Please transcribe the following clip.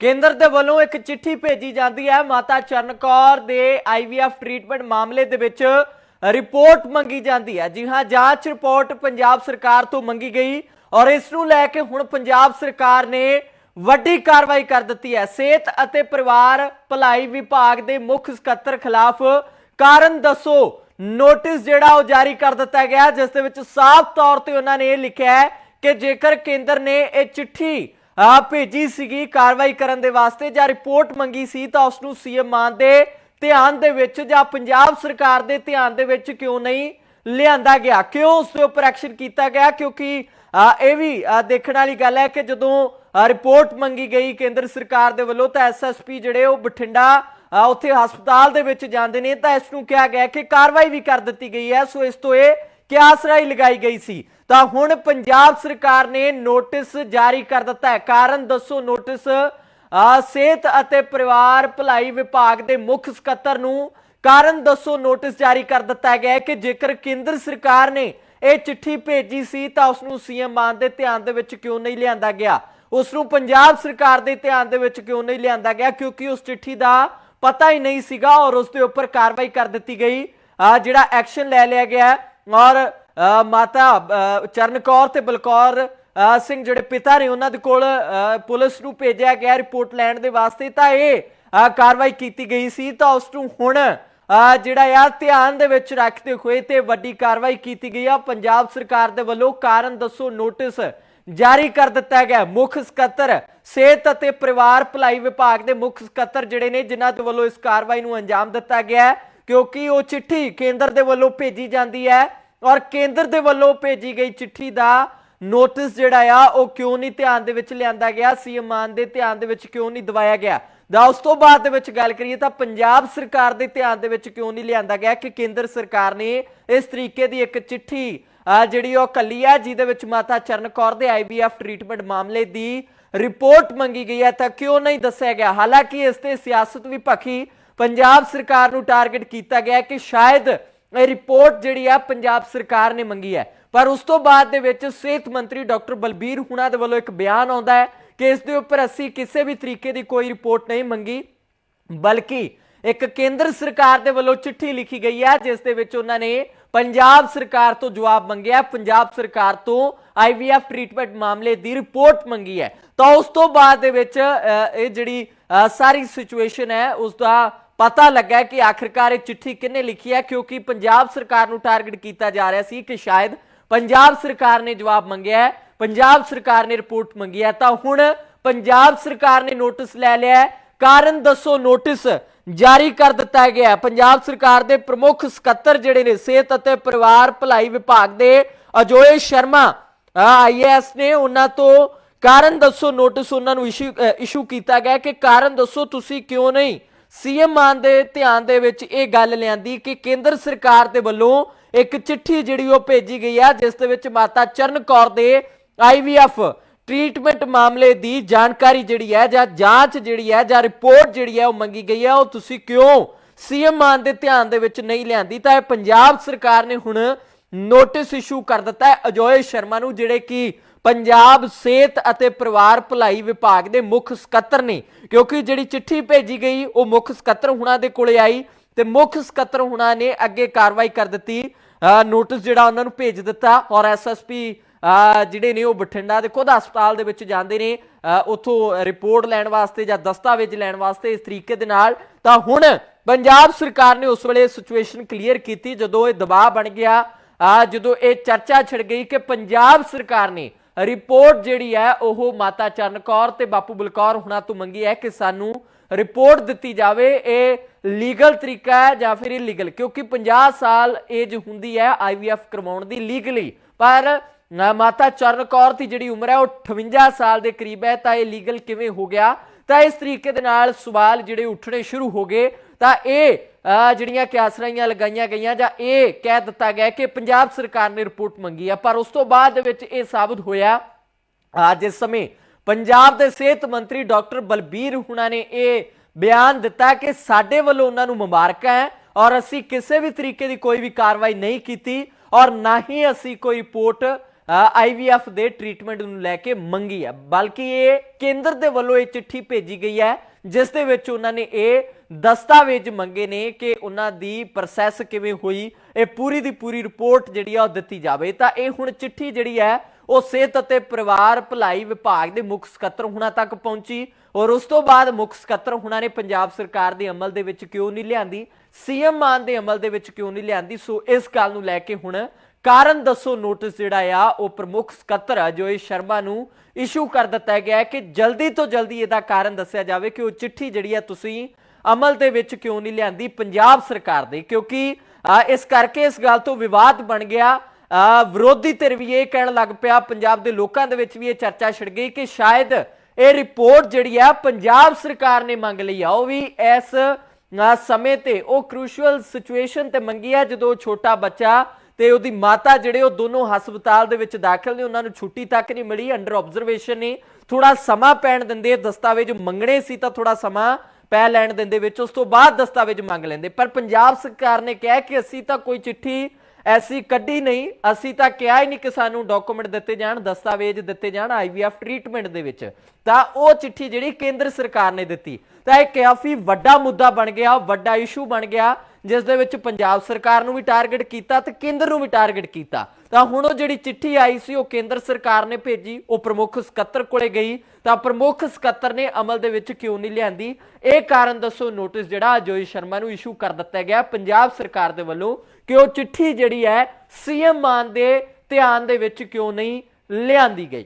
ਕੇਂਦਰ ਦੇ ਵੱਲੋਂ ਇੱਕ ਚਿੱਠੀ ਭੇਜੀ ਜਾਂਦੀ ਹੈ ਮਾਤਾ ਚਰਨ ਕੌਰ ਦੇ ਆਈਵੀਐਫ ਟ੍ਰੀਟਮੈਂਟ ਮਾਮਲੇ ਦੇ ਵਿੱਚ ਰਿਪੋਰਟ ਮੰਗੀ ਜਾਂਦੀ ਹੈ। ਜੀ ਹਾਂ, ਜਾਂਚ ਰਿਪੋਰਟ ਪੰਜਾਬ ਸਰਕਾਰ ਤੋਂ ਮੰਗੀ ਗਈ ਔਰ ਇਸ ਨੂੰ ਲੈ ਕੇ ਹੁਣ ਪੰਜਾਬ ਸਰਕਾਰ ਨੇ ਵੱਡੀ ਕਾਰਵਾਈ ਕਰ ਦਿੱਤੀ ਹੈ। ਸਿਹਤ ਅਤੇ ਪਰਿਵਾਰ ਭਲਾਈ ਵਿਭਾਗ ਦੇ ਮੁੱਖ ਸਕੱਤਰ ਖਿਲਾਫ ਕਾਰਨ ਦੱਸੋ। ਨੋਟਿਸ ਜਿਹੜਾ ਉਹ ਜਾਰੀ ਕਰ ਦਿੱਤਾ ਗਿਆ, ਜਿਸ ਦੇ ਵਿੱਚ ਸਾਫ਼ ਤੌਰ ਤੇ ਉਹਨਾਂ ਨੇ ਇਹ ਲਿਖਿਆ ਹੈ ਕਿ ਜੇਕਰ ਕੇਂਦਰ ਨੇ ਇਹ ਚਿੱਠੀ ਆ ਭੇਜੀ ਸੀਗੀ, ਕਾਰਵਾਈ ਕਰਨ ਦੇ ਵਾਸਤੇ ਜਾਂ ਰਿਪੋਰਟ ਮੰਗੀ ਸੀ ਤਾਂ ਉਸ ਨੂੰ ਸੀਐਮ ਮਾਨ ਦੇ ਧਿਆਨ ਦੇ ਵਿੱਚ ਜਾਂ ਪੰਜਾਬ ਸਰਕਾਰ ਦੇ ਧਿਆਨ ਦੇ ਵਿੱਚ ਕਿਉਂ ਨਹੀਂ ਲਿਆਂਦਾ ਗਿਆ? ਕਿਉਂ ਉਸ ਦੇ ਉੱਪਰ ਐਕਸ਼ਨ ਕੀਤਾ ਗਿਆ? ਕਿਉਂਕਿ ਇਹ ਵੀ ਦੇਖਣ ਵਾਲੀ ਗੱਲ ਹੈ ਕਿ ਜਦੋਂ ਰਿਪੋਰਟ ਮੰਗੀ ਗਈ ਕੇਂਦਰ ਸਰਕਾਰ ਦੇ ਵੱਲੋਂ ਤਾਂ ਐਸਐਸਪੀ ਜਿਹੜੇ ਉਹ ਬਠਿੰਡਾ ਉੱਥੇ ਹਸਪਤਾਲ ਦੇ ਵਿੱਚ ਜਾਂਦੇ ਨੇ ਤਾਂ ਇਸ ਨੂੰ ਕਿਹਾ ਗਿਆ ਕਿ ਕਾਰਵਾਈ ਵੀ ਕਰ ਦਿੱਤੀ ਗਈ ਹੈ। ਸੋ ਇਸ ਤੋਂ ਇਹ ਕਿਆਸ ਰਾਈ ਲਗਾਈ ਗਈ ਸੀ। ਤਾਂ ਹੁਣ ਪੰਜਾਬ ਸਰਕਾਰ ਨੇ ਨੋਟਿਸ ਜਾਰੀ ਕਰ ਦਿੱਤਾ ਹੈ। ਕਾਰਨ ਦੱਸੋ, ਨੋਟਿਸ ਸਿਹਤ ਅਤੇ ਪਰਿਵਾਰ ਭਲਾਈ ਵਿਭਾਗ ਦੇ ਮੁੱਖ ਸਕੱਤਰ ਨੂੰ ਕਾਰਨ ਦੱਸੋ, ਨੋਟਿਸ ਜਾਰੀ ਕਰ ਦਿੱਤਾ ਗਿਆ ਹੈ ਕਿ ਜੇਕਰ ਕੇਂਦਰ ਸਰਕਾਰ ਨੇ ਇਹ ਚਿੱਠੀ ਭੇਜੀ ਸੀ, ਤਾਂ ਉਸ ਨੂੰ ਸੀਐਮ ਮਾਨ ਦੇ ਧਿਆਨ ਦੇ ਵਿੱਚ ਕਿਉਂ ਨਹੀਂ ਲਿਆਂਦਾ ਗਿਆ? ਉਸ ਨੂੰ ਪੰਜਾਬ ਸਰਕਾਰ ਦੇ ਧਿਆਨ ਦੇ ਵਿੱਚ ਕਿਉਂ ਨਹੀਂ ਲਿਆਂਦਾ ਗਿਆ? ਕਿਉਂਕਿ ਉਸ ਚਿੱਠੀ ਦਾ ਪਤਾ ਹੀ ਨਹੀਂ ਸੀਗਾ ਔਰ ਉਸ ਦੇ ਉੱਪਰ ਕਾਰਵਾਈ ਕਰ ਦਿੱਤੀ ਗਈ। ਜਿਹੜਾ ਐਕਸ਼ਨ ਲੈ ਲਿਆ ਗਿਆ ਔਰ ਮਾਤਾ ਅ, ਚਰਨ ਕੌਰ ਤੇ ਬਲਕੌਰ ਸਿੰਘ ਜਿਹੜੇ ਪਿਤਾ ਨੇ ਉਹਨਾਂ ਦੇ ਕੋਲ ਅ, ਪੁਲਿਸ ਨੂੰ ਭੇਜਿਆ ਗਿਆ ਰਿਪੋਰਟ ਲੈਣ ਦੇ ਵਾਸਤੇ ਤਾਂ ਇਹ ਕਾਰਵਾਈ ਕੀਤੀ ਗਈ ਸੀ ਤਾਂ ਉਸ ਨੂੰ ਹੁਣ ਜਿਹੜਾ ਆ ਧਿਆਨ ਦੇ ਵਿੱਚ ਰੱਖਦੇ ਹੋਏ ਤੇ ਵੱਡੀ ਕਾਰਵਾਈ ਕੀਤੀ ਗਈ ਆ। ਪੰਜਾਬ ਸਰਕਾਰ ਦੇ ਵੱਲੋਂ ਕਾਰਨ ਦੱਸੋ ਨੋਟਿਸ ਜਾਰੀ ਕਰ ਦਿੱਤਾ ਗਿਆ। ਮੁੱਖ ਸਕੱਤਰ ਸਿਹਤ ਅਤੇ ਪਰਿਵਾਰ ਭਲਾਈ ਵਿਭਾਗ ਦੇ ਮੁੱਖ ਸਕੱਤਰ ਜਿਹੜੇ ਨੇ ਜਿਨ੍ਹਾਂ ਦੇ ਵੱਲੋਂ ਇਸ ਕਾਰਵਾਈ ਨੂੰ ਅੰਜਾਮ ਦਿੱਤਾ ਗਿਆ ਹੈ। ਕਿਉਂਕਿ ਉਹ ਚਿੱਠੀ ਕੇਂਦਰ ਦੇ ਵੱਲੋਂ ਭੇਜੀ ਜਾਂਦੀ ਹੈ ਔਰ ਕੇਂਦਰ ਦੇ ਵੱਲੋਂ ਭੇਜੀ ਗਈ ਚਿੱਠੀ ਦਾ ਨੋਟਿਸ ਜਿਹੜਾ ਆ, ਉਹ ਕਿਉਂ ਨਹੀਂ ਧਿਆਨ ਦੇ ਵਿੱਚ ਲਿਆਂਦਾ ਗਿਆ? ਸੀਐਮ ਮਾਨ ਦੇ ਧਿਆਨ ਦੇ ਵਿੱਚ ਕਿਉਂ ਨਹੀਂ ਦਵਾਇਆ ਗਿਆ? ਦਾ ਉਸ ਤੋਂ ਬਾਅਦ ਦੇ ਵਿੱਚ ਗੱਲ ਕਰੀਏ ਤਾਂ ਪੰਜਾਬ ਸਰਕਾਰ ਦੇ ਧਿਆਨ ਦੇ ਵਿੱਚ ਕਿਉਂ ਨਹੀਂ ਲਿਆਂਦਾ ਗਿਆ ਕਿ ਕੇਂਦਰ ਸਰਕਾਰ ਨੇ ਇਸ ਤਰੀਕੇ ਦੀ ਇੱਕ ਚਿੱਠੀ ਜਿਹੜੀ ਉਹ ਕੱਲੀ ਹੈ, ਜਿਹਦੇ ਵਿੱਚ ਮਾਤਾ ਚਰਨ ਕੌਰ ਦੇ ਆਈਵੀਐਫ ਟ੍ਰੀਟਮੈਂਟ ਮਾਮਲੇ ਦੀ ਰਿਪੋਰਟ ਮੰਗੀ ਗਈ ਹੈ ਤਾਂ ਕਿਉਂ ਨਹੀਂ ਦੱਸਿਆ ਗਿਆ? ਹਾਲਾਂਕਿ ਇਸ ਤੇ ਸਿਆਸਤ ਵੀ ਭਖੀ ਪੰਜਾਬ ਸਰਕਾਰ ਨੂੰ ਟਾਰਗੇਟ ਕੀਤਾ ਗਿਆ ਕਿ ਸ਼ਾਇਦ ਇਹ ਰਿਪੋਰਟ ਜਿਹੜੀ ਆ ਪੰਜਾਬ ਸਰਕਾਰ ਨੇ ਮੰਗੀ ਹੈ। ਪਰ ਉਸ ਤੋਂ ਬਾਅਦ ਦੇ ਵਿੱਚ ਸਿਹਤ ਮੰਤਰੀ ਡਾਕਟਰ ਬਲਬੀਰ ਹੁਣਾ ਦੇ ਵੱਲੋਂ ਇੱਕ ਬਿਆਨ ਆਉਂਦਾ ਹੈ ਕਿ ਇਸ ਦੇ ਉੱਪਰ ਅਸੀਂ ਕਿਸੇ ਵੀ ਤਰੀਕੇ ਦੀ ਕੋਈ ਰਿਪੋਰਟ ਨਹੀਂ ਮੰਗੀ, ਬਲਕਿ ਇੱਕ ਕੇਂਦਰ ਸਰਕਾਰ ਦੇ ਵੱਲੋਂ ਚਿੱਠੀ ਲਿਖੀ ਗਈ ਹੈ, ਜਿਸ ਦੇ ਵਿੱਚ ਉਹਨਾਂ ਨੇ ਪੰਜਾਬ ਸਰਕਾਰ ਤੋਂ ਜਵਾਬ ਮੰਗਿਆ ਪੰਜਾਬ ਸਰਕਾਰ ਤੋਂ ਆਈਵੀਐਫ ਟ੍ਰੀਟਮੈਂਟ ਮਾਮਲੇ ਦੀ ਰਿਪੋਰਟ ਮੰਗੀ ਹੈ। ਤਾਂ ਉਸ ਤੋਂ ਬਾਅਦ ਦੇ ਵਿੱਚ ਇਹ ਜਿਹੜੀ ਸਾਰੀ ਸਿਚੁਏਸ਼ਨ ਹੈ, ਉਸ ਦਾ ਪਤਾ ਲੱਗਾ ਕਿ ਆਖਿਰਕਾਰ ਇਹ ਚਿੱਠੀ ਕਿੰਨੇ ਲਿਖੀ ਹੈ, ਕਿਉਂਕਿ ਪੰਜਾਬ ਸਰਕਾਰ ਨੂੰ ਟਾਰਗੇਟ ਕੀਤਾ ਜਾ ਰਿਹਾ ਸੀ ਕਿ ਸ਼ਾਇਦ ਪੰਜਾਬ ਸਰਕਾਰ ਨੇ ਜਵਾਬ ਮੰਗਿਆ ਹੈ, ਪੰਜਾਬ ਸਰਕਾਰ ਨੇ ਰਿਪੋਰਟ ਮੰਗੀ ਹੈ। ਤਾਂ ਹੁਣ ਪੰਜਾਬ ਸਰਕਾਰ ਨੇ ਨੋਟਿਸ ਲੈ ਲਿਆ ਕਾਰਨ ਦੱਸੋ ਨੋਟਿਸ ਜਾਰੀ ਕਰ ਦਿੱਤਾ ਗਿਆ ਪੰਜਾਬ ਸਰਕਾਰ ਦੇ ਪ੍ਰਮੁੱਖ ਸਕੱਤਰ ਜਿਹੜੇ ਨੇ, ਸਿਹਤ ਅਤੇ ਪਰਿਵਾਰ ਭਲਾਈ ਵਿਭਾਗ ਦੇ ਅਜੋਏ ਸ਼ਰਮਾ ਆਈਏਐਸ ਨੇ ਉਹਨਾਂ ਤੋਂ ਕਾਰਨ ਦੱਸੋ ਨੋਟਿਸ ਉਹਨਾਂ ਨੂੰ ਇਸ਼ੂ ਕੀਤਾ ਗਿਆ ਕਿ ਕਾਰਨ ਦੱਸੋ ਤੁਸੀਂ ਕਿਉਂ ਨਹੀਂ ਸੀਐਮ ਮਾਨ ਦੇ ਧਿਆਨ ਦੇ ਵਿੱਚ ਇਹ ਗੱਲ ਲਿਆਂਦੀ ਕਿ ਕੇਂਦਰ ਸਰਕਾਰ ਦੇ ਵੱਲੋਂ ਇੱਕ ਚਿੱਠੀ ਜਿਹੜੀ ਉਹ ਭੇਜੀ ਗਈ ਆ, ਜਿਸ ਦੇ ਵਿੱਚ ਮਾਤਾ ਚਰਨ ਕੌਰ ਦੇ ਆਈਵੀਐਫ ਟ੍ਰੀਟਮੈਂਟ ਮਾਮਲੇ ਦੀ ਜਾਣਕਾਰੀ ਜਿਹੜੀ ਹੈ ਜਾਂ ਜਾਂਚ ਜਿਹੜੀ ਹੈ ਜਾਂ ਰਿਪੋਰਟ ਜਿਹੜੀ ਹੈ ਉਹ ਮੰਗੀ ਗਈ ਹੈ, ਉਹ ਤੁਸੀਂ ਕਿਉਂ ਸੀਐਮ ਮਾਨ ਦੇ ਧਿਆਨ ਦੇ ਵਿੱਚ ਨਹੀਂ ਲਿਆਂਦੀ? ਤਾਂ ਇਹ ਪੰਜਾਬ ਸਰਕਾਰ ਨੇ ਹੁਣ ਨੋਟਿਸ ਇਸ਼ੂ ਕਰ ਦਿੱਤਾ ਹੈ ਅਜੋਏ ਸ਼ਰਮਾ ਨੂੰ, ਜਿਹੜੇ ਕਿ ਪੰਜਾਬ ਸਿਹਤ ਅਤੇ ਪਰਿਵਾਰ ਭਲਾਈ ਵਿਭਾਗ ਦੇ ਮੁੱਖ ਸਕੱਤਰ ਨੇ, ਕਿਉਂਕਿ ਜਿਹੜੀ ਚਿੱਠੀ ਭੇਜੀ ਗਈ, ਉਹ ਮੁੱਖ ਸਕੱਤਰ ਹੁਣਾਂ ਦੇ ਕੋਲੇ ਆਈ ਤੇ ਮੁੱਖ ਸਕੱਤਰ ਹੁਣਾਂ ਨੇ ਅੱਗੇ ਕਾਰਵਾਈ ਕਰ ਦਿੱਤੀ। ਨੋਟਿਸ ਜਿਹੜਾ ਉਹਨਾਂ ਨੂੰ ਭੇਜ ਦਿੱਤਾ ਔਰ ਐਸਐਸਪੀ ਜਿਹੜੇ ਨੇ ਉਹ ਬਠਿੰਡਾ ਦੇ ਖੁਦ ਹਸਪਤਾਲ ਦੇ ਵਿੱਚ ਜਾਂਦੇ ਨੇ ਅਹ ਉੱਥੋਂ ਰਿਪੋਰਟ ਲੈਣ ਵਾਸਤੇ ਜਾਂ ਦਸਤਾਵੇਜ਼ ਲੈਣ ਵਾਸਤੇ ਇਸ ਤਰੀਕੇ ਦੇ ਨਾਲ। ਤਾਂ ਹੁਣ ਪੰਜਾਬ ਸਰਕਾਰ ਨੇ ਉਸ ਵੇਲੇ ਸਿਚੁਏਸ਼ਨ ਕਲੀਅਰ ਕੀਤੀ ਜਦੋਂ ਇਹ ਦਬਾਅ ਬਣ ਗਿਆ। ਜਦੋਂ ਇਹ ਚਰਚਾ ਛਿੜ ਗਈ ਕਿ ਪੰਜਾਬ ਸਰਕਾਰ ਨੇ ਰਿਪੋਰਟ ਜਿਹੜੀ ਹੈ, ਉਹ ਮਾਤਾ ਚਰਨ ਕੌਰ ਤੇ ਬਾਪੂ ਬਲਕੌਰ ਹੁਣਾਂ ਤੋਂ ਮੰਗੀ ਹੈ ਕਿ ਸਾਨੂੰ ਰਿਪੋਰਟ ਦਿੱਤੀ ਜਾਵੇ। ਇਹ ਲੀਗਲ ਤਰੀਕਾ ਹੈ ਜਾਂ ਫਿਰ ਇਲੀਗਲ ਕਿਉਂਕਿ 50 ਸਾਲ ਏਜ ਹੁੰਦੀ ਹੈ ਆਈਵੀਐਫ ਕਰਵਾਉਣ ਦੀ ਲੀਗਲੀ ਪਰ ਮਾਤਾ ਚਰਨ ਕੌਰ ਦੀ ਜਿਹੜੀ ਉਮਰ ਹੈ, ਉਹ 58 ਸਾਲ ਦੇ ਕਰੀਬ ਹੈ। ਤਾਂ ਇਹ ਲੀਗਲ ਕਿਵੇਂ ਹੋ ਗਿਆ? ਤਾਂ ਇਸ ਤਰੀਕੇ ਦੇ ਨਾਲ ਸਵਾਲ ਜਿਹੜੇ ਉੱਠਣੇ ਸ਼ੁਰੂ ਹੋ ਗਏ। ਤਾਂ ਇਹ ਜਿਹੜੀਆਂ ਕਿਆਸਰਾਈਆਂ ਲਗਾਈਆਂ ਗਈਆਂ ਜਾਂ ਇਹ ਕਹਿ ਦਿੱਤਾ ਗਿਆ ਕਿ ਪੰਜਾਬ ਸਰਕਾਰ ਨੇ ਰਿਪੋਰਟ ਮੰਗੀ ਆ, ਪਰ ਉਸ ਤੋਂ ਬਾਅਦ ਦੇ ਵਿੱਚ ਇਹ ਸਾਬਤ ਹੋਇਆ, ਅੱਜ ਇਸ ਸਮੇਂ ਪੰਜਾਬ ਦੇ ਸਿਹਤ ਮੰਤਰੀ ਡਾਕਟਰ ਬਲਬੀਰ ਹੁਣਾ ਨੇ ਇਹ ਬਿਆਨ ਦਿੱਤਾ ਕਿ ਸਾਡੇ ਵੱਲੋਂ ਉਹਨਾਂ ਨੂੰ ਮੁਬਾਰਕਾਂ ਹੈ ਔਰ ਅਸੀਂ ਕਿਸੇ ਵੀ ਤਰੀਕੇ ਦੀ ਕੋਈ ਵੀ ਕਾਰਵਾਈ ਨਹੀਂ ਕੀਤੀ ਔਰ ਨਾ ਹੀ ਅਸੀਂ ਕੋਈ ਰਿਪੋਰਟ ਆਈਵੀਐਫ ਦੇ ਟ੍ਰੀਟਮੈਂਟ ਨੂੰ ਲੈ ਕੇ ਮੰਗੀ ਹੈ। ਬਲਕਿ ਇਹ ਕੇਂਦਰ ਦੇ ਵੱਲੋਂ ਇਹ ਚਿੱਠੀ ਭੇਜੀ ਗਈ ਹੈ ਜਿਸ ਦੇ ਵਿੱਚ ਉਹਨਾਂ ਨੇ ਇਹ ਦਸਤਾਵੇਜ਼ ਮੰਗੇ ਨੇ ਕਿ ਉਹਨਾਂ ਦੀ ਪ੍ਰੋਸੈਸ ਕਿਵੇਂ ਹੋਈ, ਇਹ ਪੂਰੀ ਦੀ ਪੂਰੀ ਰਿਪੋਰਟ ਜਿਹੜੀ ਆ ਉਹ ਦਿੱਤੀ ਜਾਵੇ। ਤਾਂ ਇਹ ਹੁਣ ਚਿੱਠੀ ਜਿਹੜੀ ਹੈ, ਉਹ ਸਿਹਤ ਅਤੇ ਪਰਿਵਾਰ ਭਲਾਈ ਵਿਭਾਗ ਦੇ ਮੁੱਖ ਸਕੱਤਰ ਹੁਣਾਂ ਤੱਕ ਪਹੁੰਚੀ ਔਰ ਉਸ ਤੋਂ ਬਾਅਦ ਮੁੱਖ ਸਕੱਤਰ ਹੁਣਾਂ ਨੇ ਪੰਜਾਬ ਸਰਕਾਰ ਦੇ ਅਮਲ ਦੇ ਵਿੱਚ ਕਿਉਂ ਨਹੀਂ ਲਿਆਂਦੀ, ਸੀਐਮ ਮਾਨ ਦੇ ਅਮਲ ਦੇ ਵਿੱਚ ਕਿਉਂ ਨਹੀਂ ਲਿਆਂਦੀ? ਸੋ ਇਸ ਗੱਲ ਨੂੰ ਲੈ ਕੇ ਹੁਣ ਕਾਰਨ ਦੱਸੋ ਨੋਟਿਸ ਜਿਹੜਾ ਆ, ਉਹ ਪ੍ਰਮੁੱਖ ਸਕੱਤਰ ਅਜੋਏ ਸ਼ਰਮਾ ਨੂੰ ਇਸ਼ੂ ਕਰ ਦਿੱਤਾ ਗਿਆ ਹੈ ਕਿ ਜਲਦੀ ਤੋਂ ਜਲਦੀ ਇਹਦਾ ਕਾਰਨ ਦੱਸਿਆ ਜਾਵੇ ਕਿ ਉਹ ਚਿੱਠੀ ਜਿਹੜੀ ਆ ਤੁਸੀਂ ਅਮਲ ਦੇ ਵਿੱਚ ਕਿਉਂ ਨਹੀਂ ਲਿਆਂਦੀ ਪੰਜਾਬ ਸਰਕਾਰ ਦੀ, ਕਿਉਂਕਿ ਇਸ ਕਰਕੇ ਇਸ ਗੱਲ ਤੋਂ ਵਿਵਾਦ ਬਣ ਗਿਆ। ਵਿਰੋਧੀ ਧਿਰ ਵੀ ਇਹ ਕਹਿਣ ਲੱਗ ਪਿਆ, ਪੰਜਾਬ ਦੇ ਲੋਕਾਂ ਦੇ ਵਿੱਚ ਵੀ ਇਹ ਚਰਚਾ ਛਿੜ ਗਈ ਕਿ ਸ਼ਾਇਦ ਇਹ ਰਿਪੋਰਟ ਜਿਹੜੀ ਆ ਪੰਜਾਬ ਸਰਕਾਰ ਨੇ ਮੰਗ ਲਈ ਆ, ਉਹ ਵੀ ਇਸ ਸਮੇਂ ਤੇ ਉਹ ਕ੍ਰੂਸ਼ੀਅਲ ਸਿਚੁਏਸ਼ਨ ਤੇ ਮੰਗੀ ਆ, ਜਦੋਂ ਛੋਟਾ ਬੱਚਾ ਤੇ ਉਹਦੀ ਮਾਤਾ ਜਿਹੜੇ ਉਹ ਦੋਨੋਂ ਹਸਪਤਾਲ ਦੇ ਵਿੱਚ ਦਾਖਲ ਨੇ, ਉਹਨਾਂ ਨੂੰ ਛੁੱਟੀ ਤੱਕ ਨਹੀਂ ਮਿਲੀ ਅੰਡਰ ਆਬਜ਼ਰਵੇਸ਼ਨ ਨੇ। ਥੋੜਾ ਸਮਾਂ ਪੈਣ ਦਿੰਦੇ, ਦਸਤਾਵੇਜ਼ ਮੰਗਣੇ ਸੀ ਤਾਂ ਥੋੜਾ ਸਮਾਂ ਪੈ ਲੈਣ ਦਿੰਦੇ ਵਿੱਚ, ਉਸ ਤੋਂ ਬਾਅਦ ਦਸਤਾਵੇਜ਼ ਮੰਗ ਲੈਂਦੇ। ਪਰ ਪੰਜਾਬ ਸਰਕਾਰ ਨੇ ਕਿਹਾ ਕਿ ਅਸੀਂ ਤਾਂ ਕੋਈ ਚਿੱਠੀ ਐਸੀ ਕੱਢੀ ਨਹੀਂ, ਅਸੀਂ ਤਾਂ ਕਿਹਾ ਹੀ ਨਹੀਂ ਕਿ ਸਾਨੂੰ ਡਾਕੂਮੈਂਟ ਦਿੱਤੇ ਜਾਣ, ਦਸਤਾਵੇਜ਼ ਦਿੱਤੇ ਜਾਣ ਆਈਵੀਐਫ ਟ੍ਰੀਟਮੈਂਟ ਦੇ ਵਿੱਚ। ਤਾਂ ਉਹ ਚਿੱਠੀ ਜਿਹੜੀ ਕੇਂਦਰ ਸਰਕਾਰ ਨੇ ਦਿੱਤੀ, ਤਾਂ ਇਹ ਕਾਫੀ ਵੱਡਾ ਮੁੱਦਾ ਬਣ ਗਿਆ, ਵੱਡਾ ਇਸ਼ੂ ਬਣ ਗਿਆ। ਜਿਸ ਦੇ ਵਿੱਚ ਪੰਜਾਬ ਸਰਕਾਰ ਨੂੰ ਵੀ ਟਾਰਗੇਟ ਕੀਤਾ ਤੇ ਕੇਂਦਰ ਨੂੰ ਵੀ ਟਾਰਗੇਟ ਕੀਤਾ। ਤਾਂ ਹੁਣ ਉਹ ਜਿਹੜੀ ਚਿੱਠੀ ਆਈ ਸੀ, ਉਹ ਕੇਂਦਰ ਸਰਕਾਰ ਨੇ ਭੇਜੀ, ਉਹ ਪ੍ਰਮੁੱਖ ਸਕੱਤਰ ਕੋਲੇ ਗਈ। ਤਾਂ ਪ੍ਰਮੁੱਖ ਸਕੱਤਰ ਨੇ ਅਮਲ ਦੇ ਵਿੱਚ ਕਿਉਂ ਨਹੀਂ ਲਿਆਂਦੀ? ਇਹ ਕਾਰਨ ਦੱਸੋ, ਨੋਟਿਸ ਜਿਹੜਾ ਅਜੋਈ ਸ਼ਰਮਾ ਨੂੰ ਇਸ਼ੂ ਕਰ ਦਿੱਤਾ ਗਿਆ ਪੰਜਾਬ ਸਰਕਾਰ ਦੇ ਵੱਲੋਂ ਕਿ ਉਹ ਚਿੱਠੀ ਜਿਹੜੀ ਹੈ, ਸੀਐਮ ਮਾਨ ਦੇ ਧਿਆਨ ਦੇ ਵਿੱਚ ਕਿਉਂ ਨਹੀਂ ਲਿਆਂਦੀ ਗਈ।